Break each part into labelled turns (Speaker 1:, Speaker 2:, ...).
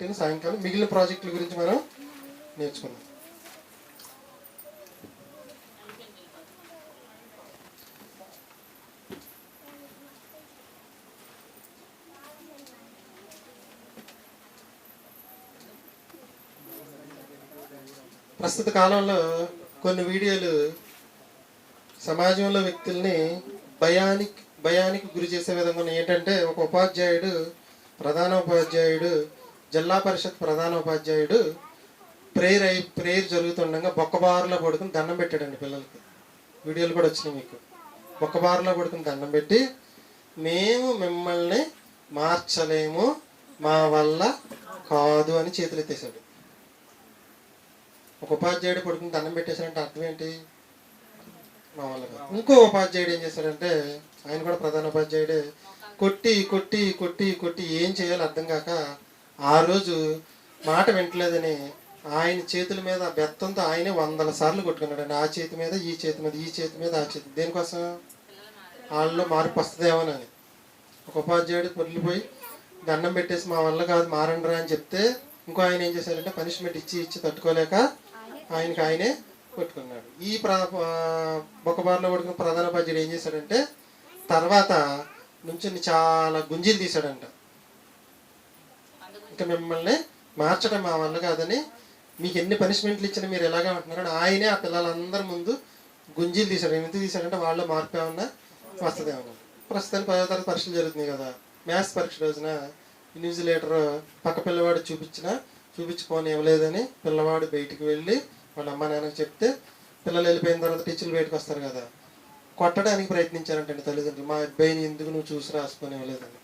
Speaker 1: కాబట్టి సాయంకాలం మిగిలిన ప్రాజెక్టుల గురించి మనం నేర్చుకున్నాం ప్రస్తుత కాలంలో కొన్ని వీడియోలు సమాజంలో వ్యక్తుల్ని భయానికి భయానికి గురి చేసే విధంగా ఏంటంటే ఒక ఉపాధ్యాయుడు ప్రధాన ఉపాధ్యాయుడు జిల్లా పరిషత్ ప్రధాన ఉపాధ్యాయుడు ప్రేయర్ అయి ప్రేయర్ జరుగుతుండగా బొక్కబారులో పడుకుని దండం పెట్టాడండి పిల్లలకి. వీడియోలు కూడా వచ్చినాయి మీకు. బొక్కబారులో పడుకుని దండం పెట్టి మేము మిమ్మల్ని మార్చలేము మా వల్ల కాదు అని చేతులు ఎత్తేసాడు ఒక ఉపాధ్యాయుడు పడుకుని దండం పెట్టేశాడంటే అర్థం ఏంటి? మా వల్ల కాదు. ఇంకో ఉపాధ్యాయుడు ఏం చేశాడంటే ఆయన కూడా ప్రధాన ఉపాధ్యాయుడే కొట్టి కొట్టి కొట్టి కొట్టి ఏం చేయాలో అర్థం కాక ఆ రోజు మాట వింటలేదని ఆయన చేతుల మీద బెత్తంతో ఆయనే వందల సార్లు కొట్టుకున్నాడు ఆ చేతి మీద ఈ చేతి మీద ఈ చేతి మీద ఆ చేతి దేనికోసం? వాళ్ళలో మార్పు వస్తుందేమోనని. ఒక ఉపాధ్యాయుడు పొర్లిపోయి దండం పెట్టేసి మా వల్ల కాదు మారండ్రా అని చెప్తే ఇంకో ఆయన ఏం చేశారంటే పనిష్మెంట్ ఇచ్చి ఇచ్చి తట్టుకోలేక ఆయనకి ఆయనే కొట్టుకున్నాడు. ఈ ప్ర బొక్కబారిలో కొడుకున్న ప్రధాన ఉపాధ్యాయుడు ఏం చేశాడంటే తర్వాత నుంచి చాలా గుంజీలు తీశాడంట. ఇంకా మిమ్మల్ని మార్చడం మా వల్ల కాదని మీకు ఎన్ని పనిష్మెంట్లు ఇచ్చినా మీరు ఎలాగే ఉంటున్నారు ఆయనే ఆ పిల్లలందరి ముందు గుంజీలు తీశాడు ఎందుకు తీశాడంటే వాళ్ళు మార్పు ఏమన్నా వస్తుందేమన్నా ప్రస్తుతానికి పదో తరగతి పరీక్షలు జరుగుతున్నాయి కదా. మ్యాథ్స్ పరీక్ష రోజున ఇన్విజిలేటర్ పక్క పిల్లవాడు చూపించిన చూపించుకొని ఇవ్వలేదని పిల్లవాడు బయటికి వెళ్ళి వాళ్ళ అమ్మ నాన్నకి చెప్తే పిల్లలు వెళ్ళిపోయిన తర్వాత టీచర్లు బయటకు వస్తారు కదా. కొట్టడానికి ప్రయత్నించారంటండి తల్లిదండ్రులు. మా అబ్బాయిని ఎందుకు నువ్వు చూసి రాసుకొని ఇవ్వలేదని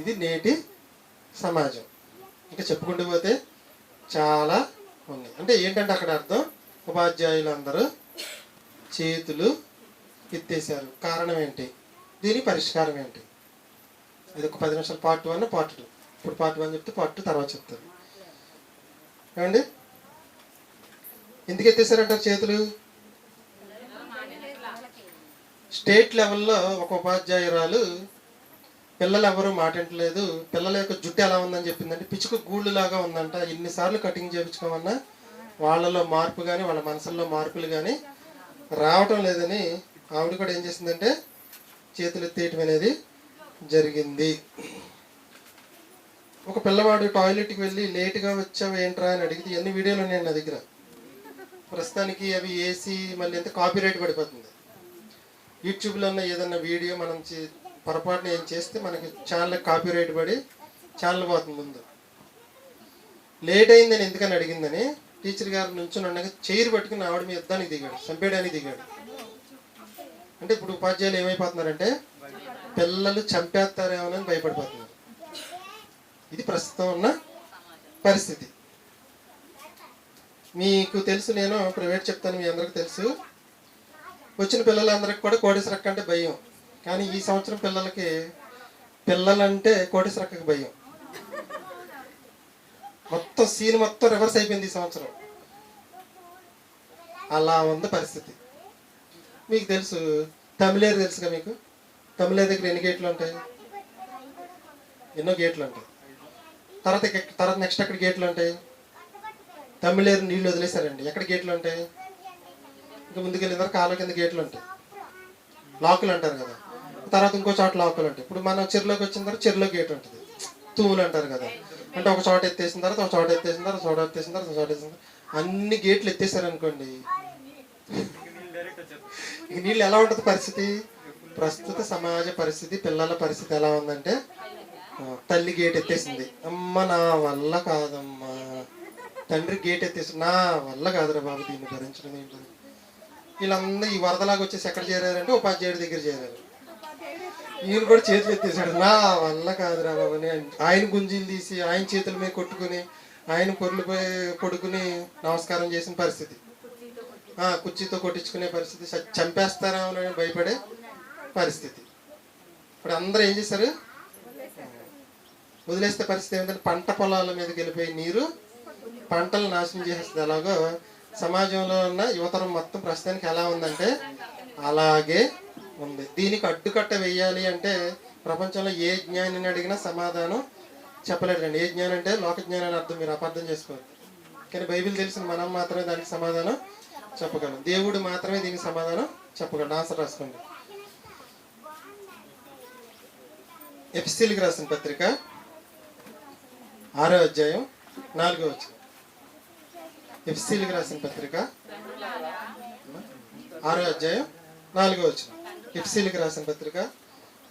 Speaker 1: ఇది నేటి సమాజం. ఇంకా చెప్పుకుంటూ పోతే చాలా ఉంది. అంటే ఏంటంటే అక్కడ అర్థం? ఉపాధ్యాయులు అందరూ చేతులు ఎత్తేసారు కారణం ఏంటి? దీని పరిష్కారం ఏంటి? ఇది ఒక పది నిమిషాలు పార్ట్ వన్ పార్ట్ టూ ఇప్పుడు పార్ట్ వన్ చెప్తే పార్ట్ టూ తర్వాత చెప్తారు. ఏమండి? ఎందుకు ఎత్తేసారంటారు చేతులు? స్టేట్ లెవెల్లో ఒక ఉపాధ్యాయురాలు పిల్లలు ఎవరు మాటింటలేదు పిల్లల యొక్క జుట్టు ఎలా ఉందని చెప్పిందంటే పిచ్చుక గూళ్ళు లాగా ఉందంట. ఎన్నిసార్లు కటింగ్ చేయించుకోమన్నా వాళ్ళలో మార్పు కానీ వాళ్ళ మనసుల్లో మార్పులు కానీ రావటం లేదని ఆవిడ కూడా ఏం చేసిందంటే చేతులు ఎత్తేయటం అనేది జరిగింది. ఒక పిల్లవాడు టాయిలెట్కి వెళ్ళి లేట్గా వచ్చావు ఏంట్రా అని అడిగితే ఎన్ని వీడియోలు ఉన్నాయి నా దగ్గర? ప్రస్తుతానికి అవి ఏసీ మళ్ళీ ఎంత కాపీరైట్ పడిపోతుంది. యూట్యూబ్లో ఉన్న ఏదన్నా వీడియో మనం చే- పొరపాటున ఏం చేస్తే మనకి ఛానల్ కాపీరైట్ పడి ఛానల్ పోతుంది ముందు. లేట్ అయిందని ఎందుకని అడిగిందని టీచర్ గారు నుంచుని ఉండగా చైర్ పట్టుకుని ఆవిడ మీద యుద్ధానికి దిగాడు చంపేయడానికి దిగాడు. అంటే ఇప్పుడు ఉపాధ్యాయులు ఏమైపోతున్నారంటే పిల్లలు చంపేస్తారేమోనని భయపడిపోతున్నారు. ఇది ప్రస్తుతం ఉన్న పరిస్థితి. మీకు తెలుసు నేను ప్రైవేట్ చెప్తాను మీ అందరికి తెలుసు. వచ్చిన పిల్లలందరికీ కూడా కోటేశ్వరక్క అంటే భయం. కానీ ఈ సంవత్సరం పిల్లలకి పిల్లలంటే కోటేశ్వరక్కకి భయం. మొత్తం సీన్ మొత్తం రివర్స్ అయిపోయింది ఈ సంవత్సరం. అలా ఉంది పరిస్థితి. మీకు తెలుసు తమిళేరు తెలుసుగా మీకు? తమిళేరు దగ్గర ఎన్ని గేట్లు ఉంటాయి? ఎన్నో గేట్లు ఉంటాయి. తర్వాత తర్వాత నెక్స్ట్ ఎక్కడ గేట్లు ఉంటాయి? తమిళేరు నీళ్ళు వదిలేశారండి. ఎక్కడ గేట్లు ఉంటాయి? ఇంకా ముందుకెళ్ళిన తర్వాత కింద గేట్లు ఉంటాయి. లాకులు అంటారు కదా. తర్వాత ఇంకో చోట లాకులు ఉంటాయి ఇప్పుడు మనం చెరులోకి వచ్చిన తర్వాత చెరులో గేట్ ఉంటుంది. తూములు అంటారు కదా. అంటే ఒక చోట ఎత్తేసిన తర్వాత ఒక చోట ఎత్తేసిన తర్వాత చోట ఎత్తేసిన తర్వాత చోట ఎత్తేసిన తర్వాత అన్ని గేట్లు ఎత్తేసారు అనుకోండి ఇక నీళ్ళు ఎలా ఉంటుంది పరిస్థితి? ప్రస్తుత సమాజ పరిస్థితి పిల్లల పరిస్థితి ఎలా ఉందంటే తల్లి గేట్ ఎత్తేసింది. అమ్మ నా వల్ల కాదమ్మా. తండ్రి గేట్ ఎత్తేసి నా వల్ల కాదురా బాబు దీన్ని భరించడం ఏంటి వీళ్ళందరూ ఈ వరదలాగా వచ్చేసి ఎక్కడ చేరారంటే ఉపాధ్యాయుడి దగ్గర చేరారు. ఈయన కూడా చేతులు ఎత్తేసాడు. నా వల్ల కాదురా బాబు అని ఆయన గుంజీలు తీసి ఆయన చేతుల మీద కొట్టుకుని ఆయన పొరులు పడుకుని నమస్కారం చేసిన పరిస్థితి. కుర్చీతో కొట్టించుకునే పరిస్థితి. చంపేస్తారా అని భయపడే పరిస్థితి. ఇప్పుడు అందరూ ఏం చేశారు? వదిలేస్తే పరిస్థితి ఏమిటంటే పంట పొలాల మీద వెళ్ళిపోయి నీరు పంటలు నాశనం చేసేస్తుంది. ఎలాగో సమాజంలో ఉన్న యువతరం మొత్తం ప్రస్తుతానికి ఎలా ఉందంటే అలాగే ఉంది. దీనికి అడ్డుకట్ట వేయాలి అంటే ప్రపంచంలో ఏ జ్ఞానిని అడిగినా సమాధానం చెప్పలేడండి. ఏ జ్ఞానం అంటే లోక జ్ఞానం అని అర్థం మీరు అపార్థం చేసుకోవాలి కానీ బైబిల్ తెలిసిన మనం మాత్రమే దానికి సమాధానం చెప్పగలం. దేవుడు మాత్రమే దీనికి సమాధానం చెప్పగలడు ఆన్సర్ రాసుకోండి. ఎఫ్సీలకు రాసిన పత్రిక ఆరో అధ్యాయం నాలుగో వచ్చి ఎఫ్సీలకు రాసిన పత్రిక ఆరో అధ్యాయం నాలుగో వచ్చిన ఎఫ్సీలకి రాసిన పత్రిక.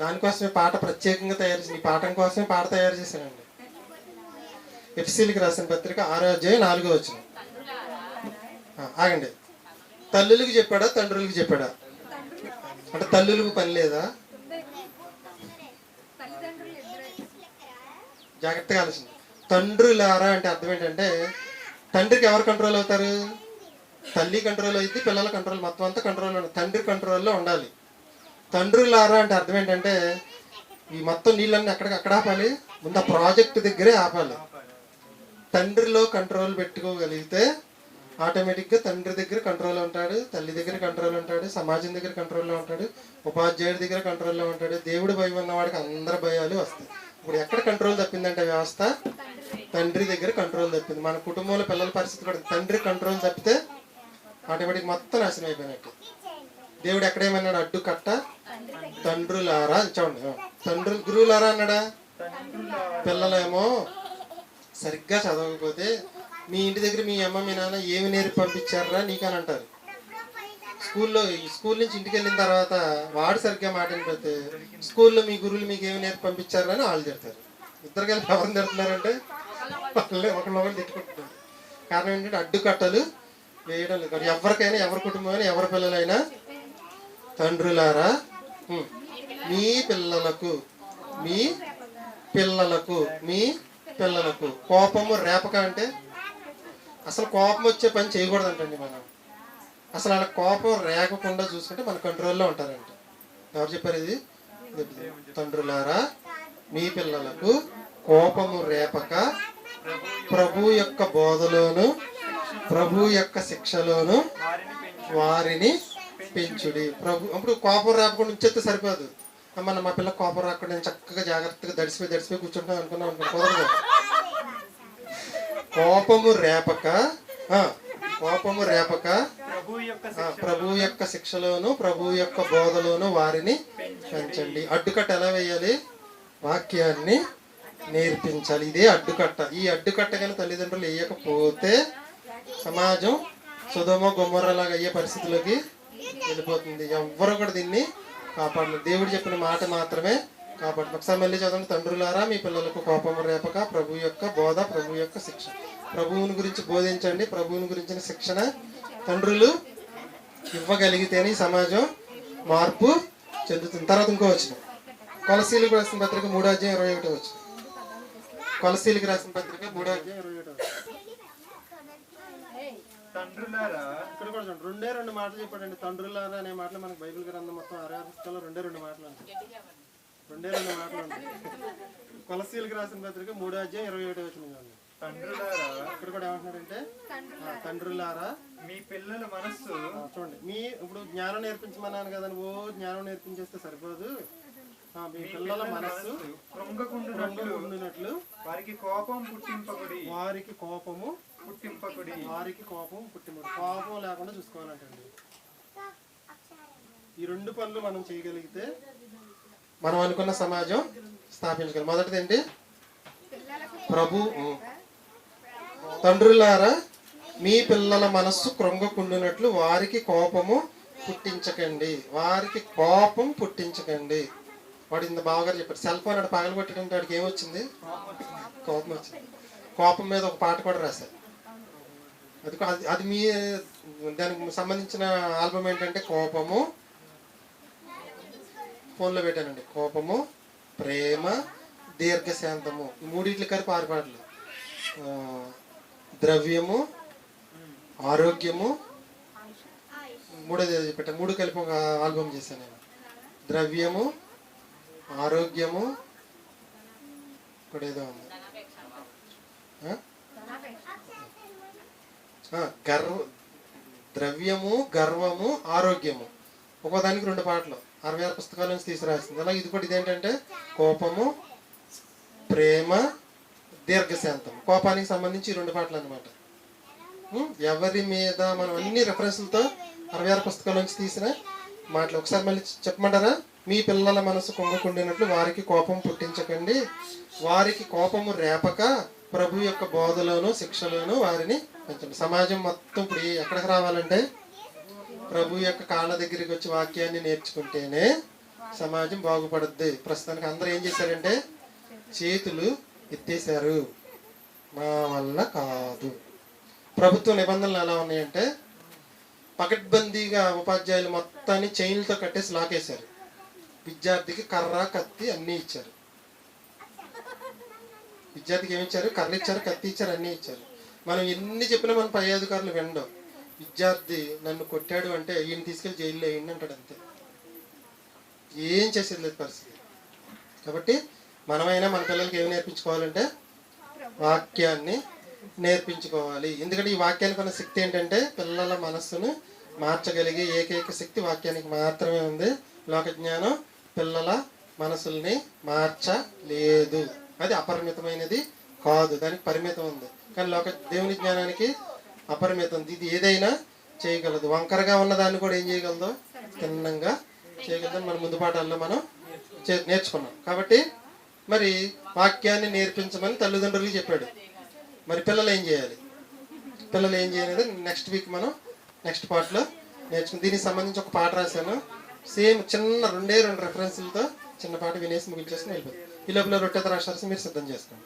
Speaker 1: దానికోసమే పాట ప్రత్యేకంగా తయారు చేసి ఈ పాఠం కోసమే పాట తయారు చేశానండి. ఎఫ్సీలకి రాసిన పత్రిక ఆరో అధ్యాయం నాలుగో వచ్చిన ఆగండి. తల్లులకు చెప్పాడా? తండ్రులకు చెప్పాడా? అంటే తల్లులకు పని లేదా? జాగ్రత్తగా ఆలోచించండి తండ్రులారా అంటే అర్థం ఏంటంటే తండ్రికి ఎవరు కంట్రోల్ అవుతారు? తల్లి కంట్రోల్ అయితే పిల్లల కంట్రోల్ మొత్తం అంతా కంట్రోల్ ఉండాలి. తండ్రి కంట్రోల్లో ఉండాలి. తండ్రులారా అంటే అర్థం ఏంటంటే ఈ మొత్తం నీళ్ళన్నీ ఎక్కడికి అక్కడ ఆపాలి? ముందు ఆ ప్రాజెక్ట్ దగ్గరే ఆపాలి. తండ్రిలో కంట్రోల్ పెట్టుకోగలిగితే ఆటోమేటిక్గా తండ్రి దగ్గర కంట్రోల్ ఉంటాడు తల్లి దగ్గర కంట్రోల్ ఉంటాడు సమాజం దగ్గర కంట్రోల్లో ఉంటాడు ఉపాధ్యాయుడి దగ్గర కంట్రోల్లో ఉంటాడు. దేవుడు భయం ఉన్నవాడికి అందరి భయాలు వస్తాయి. ఇప్పుడు ఎక్కడ కంట్రోల్ తప్పిందంటే వ్యవస్థ? తండ్రి దగ్గర కంట్రోల్ తప్పింది. మన కుటుంబంలో పిల్లల పరిస్థితి కూడా తండ్రి కంట్రోల్ తప్పితే ఆటోమేటిక్ మొత్తం నాశనం అయిపోయినట్టు. దేవుడు ఎక్కడేమన్నాడు? అడ్డు కట్ట తండ్రులారా చూడండి తండ్రులు గురువులారా అన్నాడా? పిల్లలేమో సరిగ్గా చదవకపోతే మీ ఇంటి దగ్గర మీ అమ్మ మీ నాన్న ఏమి నేర్పి పంపించారా నీకని అంటారు. స్కూల్లో స్కూల్ నుంచి ఇంటికి వెళ్ళిన తర్వాత వాడు సరిగ్గా మాట్లాడిపోతే స్కూల్లో మీ గురువులు మీకు ఏమి నేర్పి పంపించారా అని వాళ్ళు తిడతారు. ఇద్దరు కలిపి ఎవరిని తిడుతున్నారంటే వాళ్ళే ఒకళ్ళొకరు తిట్టుకుంటున్నారు. కారణం ఏంటంటే అడ్డుకట్టలు వేయడం లేదు. ఎవరికైనా ఎవరి కుటుంబమైనా ఎవరి పిల్లలైనా తండ్రులారా మీ పిల్లలకు మీ పిల్లలకు మీ పిల్లలకు కోపము రేపక అంటే అసలు కోపం వచ్చే పని చేయకూడదంటండి మనం. అసలు అలా కోపం రేగకుండా చూసుకుంటే మన కంట్రోల్లో ఉంటారంట. ఎవరు చెప్పారు ఇది? తండ్రులారా మీ పిల్లలకు కోపము రేపక ప్రభు యొక్క బోధలోను ప్రభు యొక్క శిక్షలోను వారిని పెంచుడి. ప్రభు అప్పుడు కోపం రాకుండా ఉంచేస్తే సరిపోదు. మన మా పిల్ల కోపం రాకుండా నేను చక్కగా జాగ్రత్తగా దడిసిపోయి దడిసిపోయి కూర్చుంటాం అనుకున్నాం అనుకో కుదరదు. కోపము రేపక కోపము రేపక
Speaker 2: ప్రభు యొక్క
Speaker 1: ఆ, ప్రభు యొక్క శిక్షలోను ప్రభు యొక్క బోధలోను వారిని పెంచండి. అడ్డుకట్ట ఎలా వేయాలి? వాక్యాన్ని నేర్పించాలి. ఇదే అడ్డుకట్ట. ఈ అడ్డుకట్ట కానీ తల్లిదండ్రులు వేయకపోతే సమాజం సుధమ గుమ్మరలాగా అయ్యే పరిస్థితులకి వెళ్ళిపోతుంది. ఎవ్వరు కూడా దీన్ని కాపాడలేదు. దేవుడు చెప్పిన మాట మాత్రమే కాపాడు. ఒకసారి మళ్ళీ చదవండి. తండ్రులారా మీ పిల్లలకు కోపం రేపక ప్రభు యొక్క బోధ ప్రభు యొక్క శిక్ష. ప్రభువుని గురించి బోధించండి. ప్రభువుని గురించిన శిక్షణ తండ్రులు ఇవ్వగలిగితేనే సమాజం మార్పు చెందుతుంది. తర్వాత ఇంకో వచ్చిన కొలసీలకు రాసిన పత్రిక మూడో అధ్యాయం ఇరవై ఒకటి వచ్చిన కొలసీలకు రాసిన పత్రిక మూడో అధ్యాయం ఇరవై ఒకటి
Speaker 2: తండ్రులారా?
Speaker 1: ఇక్కడ కూడా చూడండి రెండే రెండు మాటలు చెప్పాడండి. తండ్రులారా అనే మాటలు మనకు బైబిల్ గ్రంథం మొత్తం అరవై పుస్తకాల్లో రెండే రెండు మాటలు రెండే రెండు మాటలు ఉంటాయి కొలసీలకు రాసిన పత్రిక మూడో అధ్యాయం ఇరవై ఒకటి వచ్చిన చూడండి.
Speaker 2: తండ్రులారా?
Speaker 1: ఇక్కడ కూడా ఏమంటున్నాడంటే తండ్రులారా.
Speaker 2: మీ పిల్లల మనస్సు
Speaker 1: చూడండి మీ ఇప్పుడు జ్ఞానం నేర్పించమన్నాను కదండి. ఓ జ్ఞానం నేర్పించేస్తే సరిపోదు. ఆ, మీ పిల్లల మనస్సు
Speaker 2: కృంగకుండునట్లు వారికి కోపం పుట్టింపకుడి
Speaker 1: వారికి కోపము
Speaker 2: పుట్టింపకుడి.
Speaker 1: వారికి కోపం పుట్టినప్పుడు కోపం లేకుండా చూసుకోవాలంటండి. ఈ రెండు పనులు మనం చేయగలిగితే మనం అనుకున్న సమాజం స్థాపించగలం. మొదటిది ఏంటి ప్రభు తండ్రులారా మీ పిల్లల మనస్సు కృంగకుండినట్లు వారికి కోపము పుట్టించకండి. వారికి కోపం పుట్టించకండి. వాడు ఇంత బావగారు చెప్పాడు. సెల్ ఫోన్ అక్కడ పగల కొట్టడంటే వాడికి ఏమొచ్చింది? కోపం వచ్చింది. కోపం మీద ఒక పాట కూడా రాశారు అది అది మీ దానికి సంబంధించిన ఆల్బమ్ ఏంటంటే కోపము ఫోన్లో పెట్టానండి. కోపము ప్రేమ దీర్ఘశాంతము. ఈ మూడిట్లు కలిపి ఆరు పాటలు. ద్రవ్యము ఆరోగ్యము మూడోది ఏదో పెట్టాను మూడు కలిపి ఒక ఆల్బమ్ చేశాను నేను. ద్రవ్యము ఆరోగ్యము ఇక్కడ ఏదో ఉంది గర్వ ద్రవ్యము గర్వము ఆరోగ్యము. ఒక్కోదానికి రెండు పాటలు. అరవై ఆరు పుస్తకాల నుంచి తీసుకురాసింది. అలా అలాగే ఇది కూడా ఇదేంటంటే కోపము ప్రేమ దీర్ఘశాంతం కోపానికి సంబంధించి ఈ రెండు పాటలు అనమాట ఎవరి మీద మనం అన్ని రెఫరెన్స్లతో అరవై ఆరు పుస్తకాల నుంచి తీసిన మాటలు. ఒకసారి మళ్ళీ చెప్పమంటారా? మీ పిల్లల మనసు కొంగకుండినట్లు వారికి కోపం పుట్టించకండి. వారికి కోపము రేపక ప్రభు యొక్క బోధలోను శిక్షలోను వారిని పెంచండి. సమాజం మొత్తం ఇప్పుడు ఎక్కడికి రావాలంటే ప్రభు యొక్క కాళ్ళ దగ్గరికి వచ్చి వాక్యాన్ని నేర్చుకుంటేనే సమాజం బాగుపడుద్ది. ప్రస్తుతానికి అందరూ ఏం చేశారంటే చేతులు ఎత్తేశారు. మా వల్ల కాదు. ప్రభుత్వ నిబంధనలు ఎలా ఉన్నాయంటే పకడ్బందీగా ఉపాధ్యాయులు మొత్తాన్ని చైన్లతో కట్టేసి లాకేశారు విద్యార్థికి కర్ర కత్తి అన్నీ ఇచ్చారు. విద్యార్థికి ఏమి ఇచ్చారు? కర్ర ఇచ్చారు కత్తి ఇచ్చారు అన్నీ ఇచ్చారు. మనం ఎన్ని చెప్పినా మన పై అధికారులు వినడం. విద్యార్థి నన్ను కొట్టాడు అంటే ఈయన తీసుకెళ్ళి జైల్లో వేయండి అంటాడు అంతే. ఏం చేసేది లేదు పరిస్థితి. కాబట్టి మనమైనా మన పిల్లలకి ఏమి నేర్పించుకోవాలంటే వాక్యాన్ని నేర్పించుకోవాలి. ఎందుకంటే ఈ వాక్యానికి ఉన్న శక్తి ఏంటంటే పిల్లల మనస్సును మార్చగలిగే ఏకైక శక్తి వాక్యానికి మాత్రమే ఉంది. లోక జ్ఞానం పిల్లల మనసుల్ని మార్చలేదు. అది అపరిమితమైనది కాదు. దానికి పరిమితం ఉంది. కానీ లోక దేవుని జ్ఞానానికి అపరిమితం ఉంది. ఇది ఏదైనా చేయగలదు. వంకరగా ఉన్న దాన్ని కూడా ఏం చేయగలదో? తిన్నంగా చేయగలదని మన ముందు పాఠాల్లో మనం చే- నేర్చుకున్నాం. కాబట్టి మరి వాక్యాన్ని నేర్పించమని తల్లిదండ్రులకి చెప్పాడు. మరి పిల్లలు ఏం చేయాలి? పిల్లలు ఏం చేయాలి నెక్స్ట్ వీక్ మనం నెక్స్ట్ పార్ట్లో నేర్చుకుని దీనికి సంబంధించి ఒక పాట రాశాను. సేమ్ చిన్న రెండే రెండు రెఫరెన్స్లతో చిన్న పాట వినేసి ముగించేసుకుని వెళ్ళిపోతుంది ఈ లోపల రొట్టె రాష్ట్రాల్సి మీరు సిద్ధం చేసుకోండి.